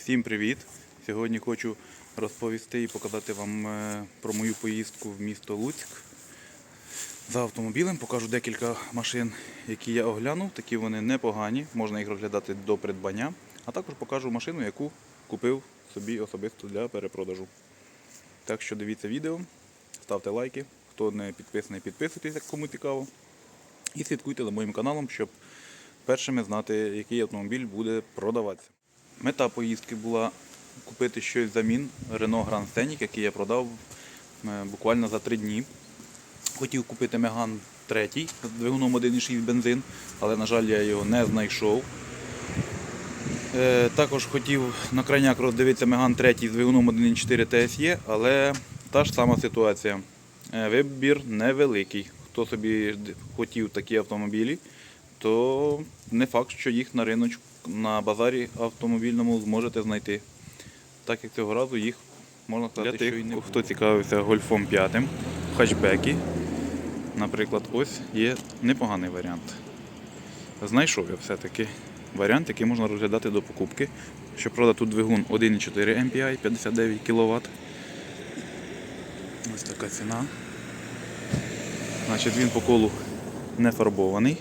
Всім привіт! Сьогодні хочу розповісти і показати вам е, про мою поїздку в місто Луцьк. За автомобілем покажу декілька машин, які я оглянув. Такі вони непогані, можна їх розглядати до придбання. А також покажу машину, яку купив собі особисто для перепродажу. Так що дивіться відео, ставте лайки. Хто не підписаний, підписуйтесь, кому цікаво. І слідкуйте за моїм каналом, щоб першими знати, який автомобіль буде продаватися. Мета поїздки була купити щось замін Renault Grand Scenic, який я продав е, буквально за три дні. Хотів купити Megane 3 з двигуном 1,6 бензин, але, на жаль, я його не знайшов. Е, Також хотів на крайняк роздивитися Megane 3 з двигуном 1.4 TSE, але та ж сама ситуація. Е, Вибір невеликий. Хто собі хотів такі автомобілі, то не факт, що їх на риночку на базарі автомобільному зможете знайти. Так як цього разу їх можна сказати, Для що тих, і не хто хто цікавився гольфом 5 в хатчбекі. Наприклад, ось є непоганий варіант. Знайшов я все-таки варіант, який можна розглядати до покупки. Щоправда, тут двигун 1,4 MPI 59 кВт. Ось така ціна. Значить, він по колу не фарбований.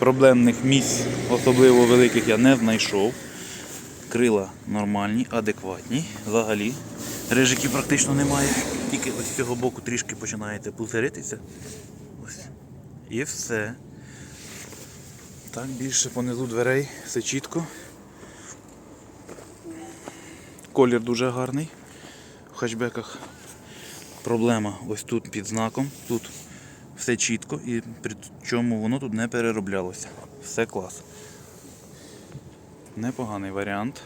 Проблемних місць, особливо великих, я не знайшов. Крила нормальні, адекватні. Взагалі. Рижиків практично немає. Тільки ось з цього боку трішки починаєте пузиритися. Ось. І все. Так, більше понизу дверей, все чітко. Колір дуже гарний. В хатчбеках проблема ось тут під знаком. Тут все чітко і при чому воно тут не перероблялося. Все клас. Непоганий варіант.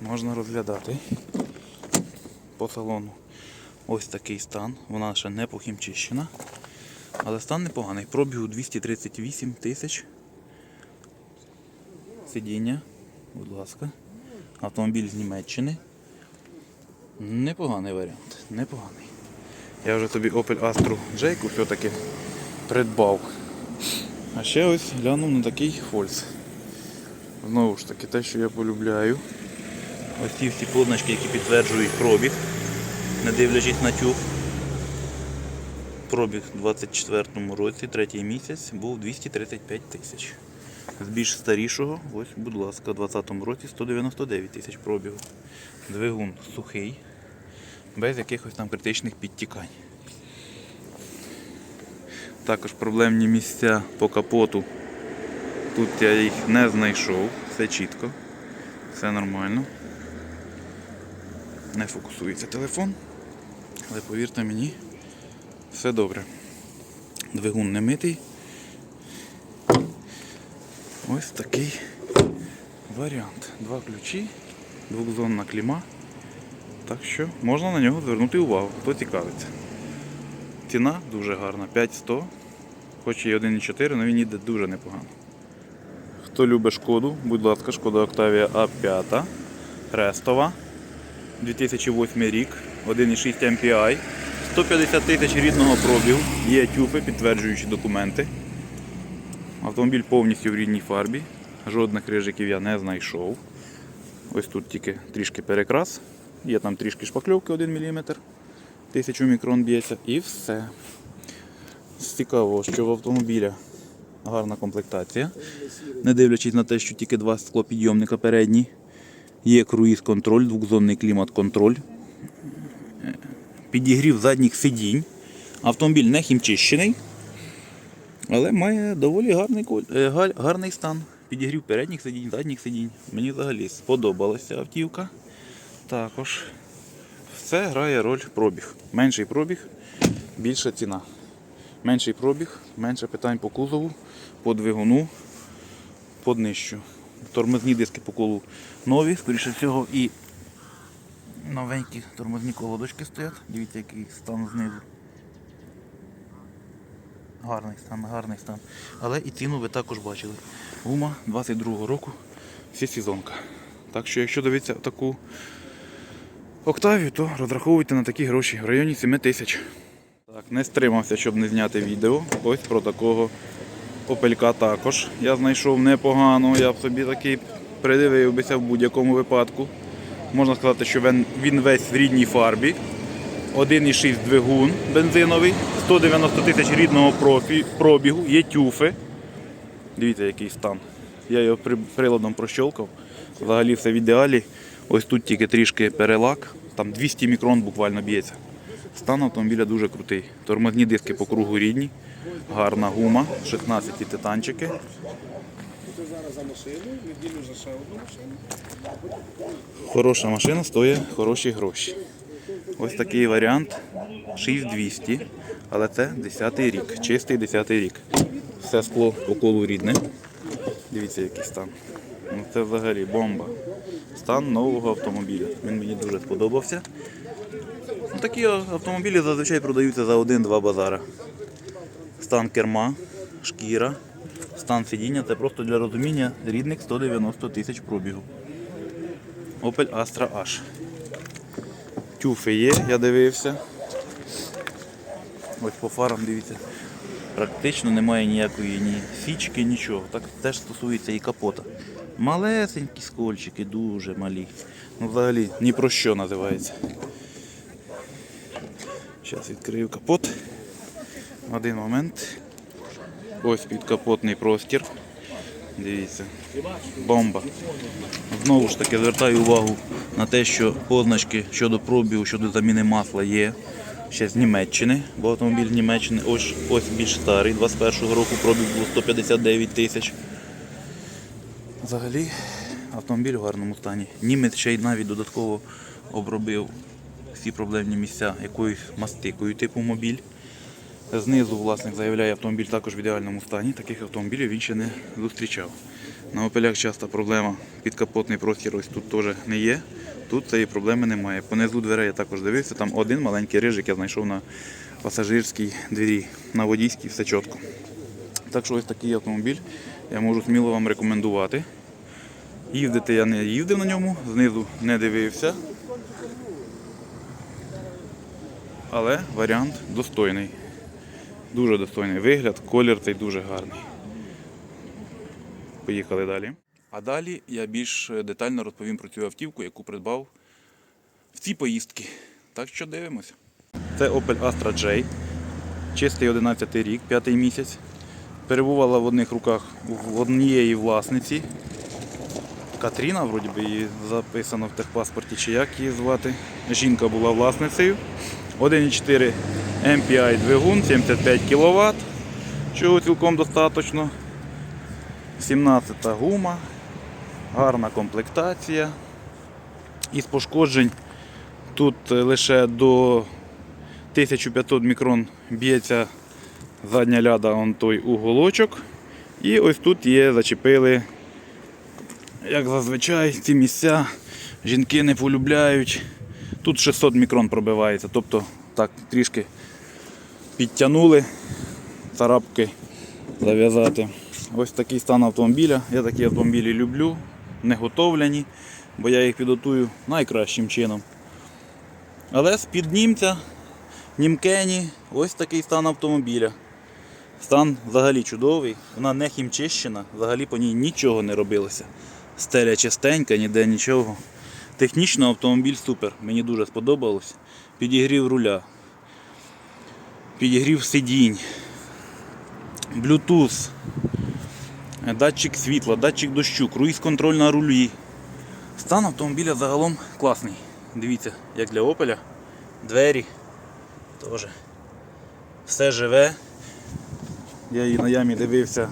Можна розглядати по салону. Ось такий стан. Вона ще не похімчищена. Але стан непоганий. Пробігу 238 тисяч. Сидіння, будь ласка. Автомобіль з Німеччини. Непоганий варіант. Непоганий. Я вже тобі Opel Astra J все-таки придбав. А ще ось глянув на такий фольц. Знову ж таки, те, що я полюбляю. Ось ці всі позначки, які підтверджують пробіг, не дивлячись на тюг. Пробіг у 24-му році, третій місяць, був 235 тисяч. З більш старішого, ось, будь ласка, у 20-му році 199 тисяч пробігу. Двигун сухий, без якихось там критичних підтікань. Також проблемні місця по капоту. Тут я їх не знайшов, все чітко, все нормально. Не фокусується телефон, але повірте мені, все добре. Двигун не митий. Ось такий варіант. Два ключі, двохзонна кліма. Так що можна на нього звернути увагу, хто цікавиться. Ціна дуже гарна, 5100, хоч і 1,4, але він йде дуже непогано. Хто любить шкоду, будь ласка, шкода Octavia A5, Рестова, 2008 рік, 1,6 MPI, 150 тисяч рідного пробігу, є тюфи, підтверджуючі документи. Автомобіль повністю в рідній фарбі, жодних рижиків я не знайшов. Ось тут тільки трішки перекрас, є там трішки шпакльовки 1 мм, 1000 мікрон б'ється і все. Цікаво, що в автомобіля гарна комплектація. Не дивлячись на те, що тільки два склопідйомника передні. Є круїз-контроль, двохзонний клімат-контроль. Підігрів задніх сидінь. Автомобіль не хімчищений, але має доволі гарний, е, гарний стан. Підігрів передніх сидінь, задніх сидінь. Мені взагалі сподобалася автівка. Також все грає роль пробіг. Менший пробіг, більша ціна. Менший пробіг, менше питань по кузову, по двигуну, по днищу. Тормозні диски по колу нові, скоріше всього, і новенькі тормозні колодочки стоять. Дивіться, який стан знизу. Гарний стан, гарний стан. Але і ціну ви також бачили. Гума 22-го року, всесезонка. Так що, якщо дивитися таку Октавію, то розраховуйте на такі гроші в районі 7 тисяч. Так, не стримався, щоб не зняти відео. Ось про такого Опелька також. Я знайшов непогано, я б собі такий придивився в будь-якому випадку. Можна сказати, що він, він весь в рідній фарбі. 1,6 двигун бензиновий, 190 тисяч рідного профі, пробігу, є тюфи. Дивіться, який стан. Я його приладом прощолкав. Взагалі все в ідеалі. Ось тут тільки трішки перелак, там 200 мікрон буквально б'ється. Стан автомобіля дуже крутий. Тормозні диски по кругу рідні, гарна гума, 16 титанчики. Хороша машина стоїть хороші гроші. Ось такий варіант 6200, але це 10 рік, чистий 10 рік. Все скло по колу рідне. Дивіться, який стан. Ну це взагалі бомба. Стан нового автомобіля. Він мені дуже сподобався. Ну, такі автомобілі зазвичай продаються за один-два базара. Стан керма, шкіра, стан сидіння це просто для розуміння рідних 190 тисяч пробігу. Opel Astra H. Тюфи є, я дивився. Ось по фарам дивіться. Практично немає ніякої ні січки, нічого. Так теж стосується і капота. Малесенькі скольчики, дуже малі. Ну взагалі ні про що називається. Зараз відкрию капот. Один момент. Ось підкапотний простір. Дивіться. Бомба. Знову ж таки звертаю увагу на те, що позначки щодо пробігу, щодо заміни масла є ще з Німеччини, бо автомобіль з Німеччини ось, ось більш старий, 21-го року пробіг було 159 тисяч. Взагалі автомобіль в гарному стані. Німець ще й навіть додатково обробив всі проблемні місця якоюсь мастикою типу мобіль. Знизу власник заявляє, автомобіль також в ідеальному стані. Таких автомобілів він ще не зустрічав. На опелях часто проблема підкапотний простір ось тут теж не є. Тут цієї проблеми немає. Понизу дверей я також дивився, там один маленький рижик я знайшов на пасажирській двері, на водійській все чітко. Так що ось такий автомобіль я можу сміло вам рекомендувати. Їздити я не їздив на ньому, знизу не дивився. Але варіант достойний. Дуже достойний вигляд, колір цей дуже гарний. Поїхали далі. А далі я більш детально розповім про цю автівку, яку придбав в ці поїздки. Так що дивимося. Це Opel Astra J. Чистий 11 рік, п'ятий місяць. Перебувала в одних руках в однієї власниці. Катріна, вроді би її записано в техпаспорті, чи як її звати. Жінка була власницею. 1,4 MPI двигун, 75 кВт, чого цілком достатньо. 17 гума, гарна комплектація. Із пошкоджень тут е, лише до 1500 мікрон б'ється задня ляда, он той уголочок. І ось тут є, зачепили, як зазвичай, ці місця жінки не полюбляють. Тут 600 мікрон пробивається, тобто так трішки підтягнули царапки зав'язати. Ось такий стан автомобіля. Я такі автомобілі люблю, не готовлені, бо я їх підготую найкращим чином. Але з-під німця, німкені, ось такий стан автомобіля. Стан взагалі чудовий, вона не хімчищена, взагалі по ній нічого не робилося. Стеля чистенька, ніде нічого. Технічно автомобіль супер, мені дуже сподобалось. Підігрів руля, підігрів сидінь, Bluetooth, датчик світла, датчик дощу, круїз-контроль на рулі. Стан автомобіля загалом класний. Дивіться, як для Opel. Двері теж. Все живе. Я її на ямі дивився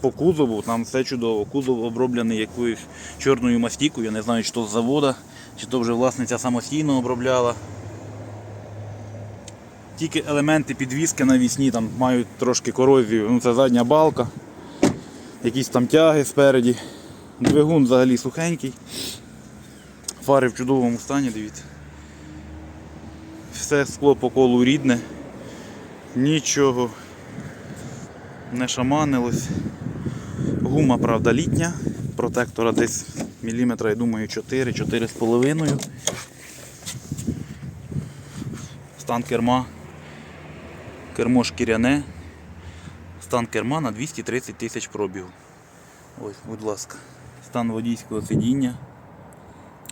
по кузову, там все чудово. Кузов оброблений якоюсь чорною мастікою, я не знаю, чи то з завода, чи то вже власниця самостійно обробляла. Тільки елементи підвіски навісні там мають трошки корозію. Ну, це задня балка, якісь там тяги спереді. Двигун взагалі сухенький. Фари в чудовому стані, дивіться. Все скло по колу рідне. Нічого не шаманилось. Гума, правда, літня, протектора десь міліметра, я думаю, 4-4,5. Стан керма. Кермо шкіряне. Стан керма на 230 тисяч пробігу. Ось, будь ласка. Стан водійського сидіння.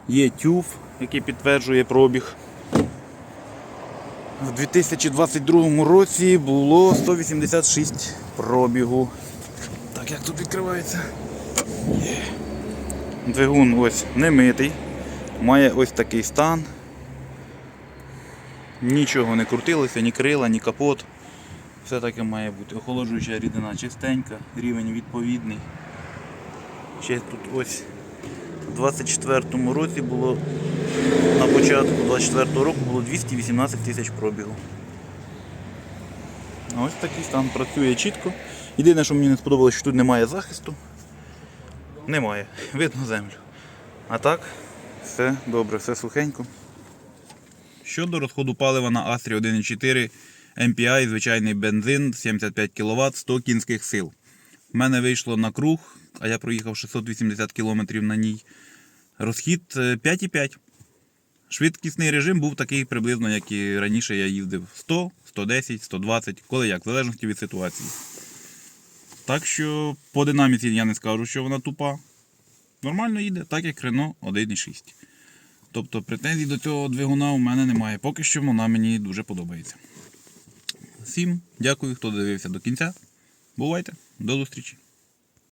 Є тюф, який підтверджує пробіг. В 2022 році було 186 пробігу. Так, як тут відкривається? Є. Двигун ось не митий. Має ось такий стан. Нічого не крутилося, ні крила, ні капот. Все таке має бути. Охолоджуюча рідина чистенька, рівень відповідний. Ще тут ось у 24-му році було на початку 24-го року було 218 тисяч пробігу. Ось такий стан працює чітко. Єдине, що мені не сподобалося, що тут немає захисту. Немає. Видно землю. А так, все добре, все сухенько. Щодо розходу палива на Астрі 1.4 MPI, звичайний бензин 75 кВт 100 кінських сил. У мене вийшло на круг, а я проїхав 680 км на ній. Розхід е, 5,5. Швидкісний режим був такий приблизно, як і раніше я їздив 100, 110, 120, коли як, в залежності від ситуації. Так що по динаміці я не скажу, що вона тупа. Нормально їде, так як Renault 1.6. Тобто претензій до цього двигуна у мене немає. Поки що вона мені дуже подобається. Всім дякую, хто дивився до кінця. Бувайте, до зустрічі!